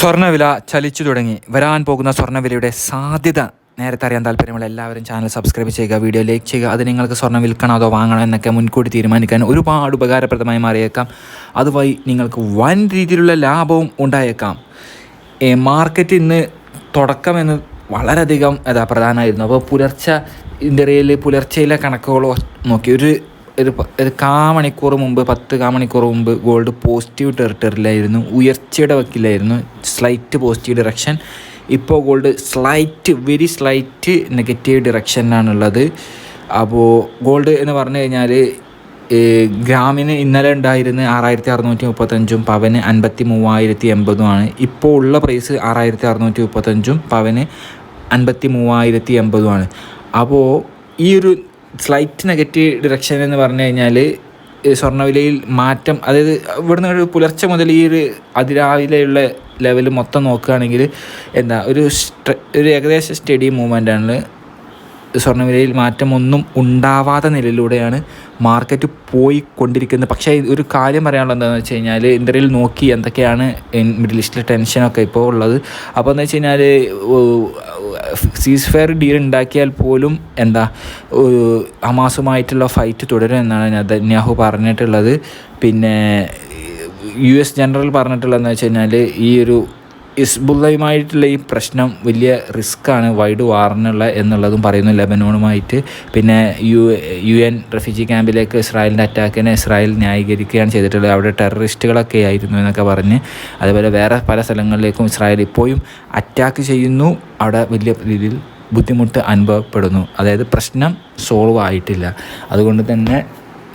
സ്വർണവില ചലിച്ചു തുടങ്ങി. വരാൻ പോകുന്ന സ്വർണവിലയുടെ സാധ്യത. നേരത്തെ അറിയാൻ താല്പര്യമുള്ള എല്ലാവരും ചാനൽ സബ്സ്ക്രൈബ് ചെയ്യുക വീഡിയോ ലൈക്ക് ചെയ്യുക. അത് നിങ്ങൾക്ക് സ്വർണം വിൽക്കണോ അതോ വാങ്ങണോ എന്നൊക്കെ മുൻകൂട്ടി തീരുമാനിക്കാൻ ഒരുപാട് ഉപകാരപ്രദമായി മാറിയേക്കാം. അതുവഴി നിങ്ങൾക്ക് വൻ രീതിയിലുള്ള ലാഭവും ഉണ്ടായേക്കാം. മാർക്കറ്റ് ഇന്ന് തുടക്കമെന്ന് വളരെയധികം അതാ പ്രധാനമായിരുന്നു. അപ്പോൾ പുലർച്ച ഇന്ത്യയിൽ പുലർച്ചയിലെ കണക്കുകളോ നോക്കി ഒരു ഒരു ഒരു കാ മണിക്കൂർ മുമ്പ് പത്ത് കാ മണിക്കൂർ മുമ്പ് ഗോൾഡ് പോസിറ്റീവ് ടെറിട്ടറിയിലായിരുന്നു ഉയർച്ചയുടെ വക്കിലായിരുന്നു. സ്ലൈറ്റ് പോസിറ്റീവ് ഡിറക്ഷൻ ഇപ്പോൾ gold slight very slight negative ഡിറക്ഷനിലാണുള്ളത് അപ്പോൾ ഗോൾഡ് എന്ന് പറഞ്ഞു കഴിഞ്ഞാൽ ഗ്രാമിന് ഇന്നലെ ഉണ്ടായിരുന്ന ആറായിരത്തി അറുന്നൂറ്റി മുപ്പത്തഞ്ചും പവന് അൻപത്തി മൂവായിരത്തി എൺപതുമാണ് ഇപ്പോൾ ഉള്ള പ്രൈസ് ആറായിരത്തി അറുന്നൂറ്റി മുപ്പത്തഞ്ചും പവന് അൻപത്തി മൂവായിരത്തി എൺപതുമാണ് അപ്പോൾ ഈ ഒരു സ്ലൈറ്റ് നെഗറ്റീവ് ഡിറക്ഷൻ എന്ന് പറഞ്ഞു കഴിഞ്ഞാൽ സ്വർണവിലയിൽ മാറ്റം അതായത് ഇവിടുന്ന് ഒരു പുലർച്ചെ മുതൽ ഈ ഒരു അതിരാവിലെയുള്ള ലെവൽ മൊത്തം നോക്കുകയാണെങ്കിൽ എന്താ ഒരു ഒരു ഏകദേശം സ്റ്റഡി മൂവ്മെന്റാണ് സ്വർണവിലയിൽ മാറ്റമൊന്നും ഉണ്ടാവാത്ത നിലയിലൂടെയാണ് മാർക്കറ്റ് പോയിക്കൊണ്ടിരിക്കുന്നത്. പക്ഷേ ഒരു കാര്യം പറയാനുള്ളത് എന്താണെന്ന് വെച്ച് കഴിഞ്ഞാൽ ഇന്ത്യയിൽ നോക്കി എന്തൊക്കെയാണ് മിഡിൽ ഈസ്റ്റിലെ ടെൻഷനൊക്കെ ഇപ്പോൾ ഉള്ളത്. അപ്പോൾ എന്ന് വെച്ച് കഴിഞ്ഞാൽ സീസ് ഫെയർ ഡീൽ ഉണ്ടാക്കിയാൽ പോലും എന്താ ഹമാസുമായിട്ടുള്ള ഫൈറ്റ് തുടരും എന്നാണ് നെതന്യാഹു പറഞ്ഞിട്ടുള്ളത്. പിന്നെ യു എസ് ജനറൽ പറഞ്ഞിട്ടുള്ളതെന്ന് വെച്ച് കഴിഞ്ഞാൽ ഈ ഒരു ഇസ്ബുള്ളയുമായിട്ടുള്ള ഈ പ്രശ്നം വലിയ റിസ്ക്കാണ്. വൈഡ് വാറിനുള്ള എന്നുള്ളതും പറയുന്നു ലെബനോണുമായിട്ട്. പിന്നെ യു യു എൻ റെഫ്യൂജി ക്യാമ്പിലേക്ക് ഇസ്രായേലിന്റെ അറ്റാക്കിനെ ഇസ്രായേൽ ന്യായീകരിക്കുകയാണ് ചെയ്തിട്ടുള്ളത്. അവിടെ ടെററിസ്റ്റുകളൊക്കെ ആയിരുന്നു എന്നൊക്കെ പറഞ്ഞ്. അതുപോലെ വേറെ പല സ്ഥലങ്ങളിലേക്കും ഇസ്രായേൽ ഇപ്പോഴും അറ്റാക്ക് ചെയ്യുന്നു. അവിടെ വലിയ രീതിയിൽ ബുദ്ധിമുട്ട് അനുഭവപ്പെടുന്നു. അതായത് പ്രശ്നം സോൾവ് ആയിട്ടില്ല. അതുകൊണ്ട് തന്നെ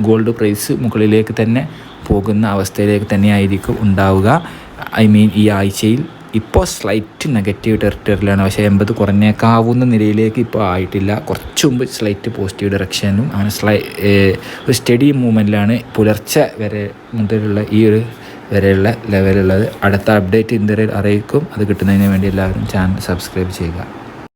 ഗോൾഡ് പ്രൈസ് മുകളിലേക്ക് തന്നെ പോകുന്ന അവസ്ഥയിലേക്ക് തന്നെയായിരിക്കും ഉണ്ടാവുക. ഐ മീൻ ഈ ആഴ്ചയിൽ ഇപ്പോൾ സ്ലൈറ്റ് നെഗറ്റീവ് ടെറിട്ടറിയിലാണ് പക്ഷേ എൺപത് കുറഞ്ഞേക്കാവുന്ന നിലയിലേക്ക് ഇപ്പോൾ ആയിട്ടില്ല. കുറച്ച് മുമ്പ് സ്ലൈറ്റ് പോസിറ്റീവ് ഡയറക്ഷനും അങ്ങനെ സ്ലൈ ഒരു സ്റ്റഡി മൂവ്മെന്റിലാണ് പുലർച്ചെ വരെ മുതലുള്ള ഈ ഒരു വരെയുള്ള ലെവലുള്ളത് അടുത്ത അപ്ഡേറ്റ് ഇന്ത്യയിൽ അറിയിക്കും. അത് കിട്ടുന്നതിന് വേണ്ടി എല്ലാവരും ചാനൽ സബ്സ്ക്രൈബ് ചെയ്യുക.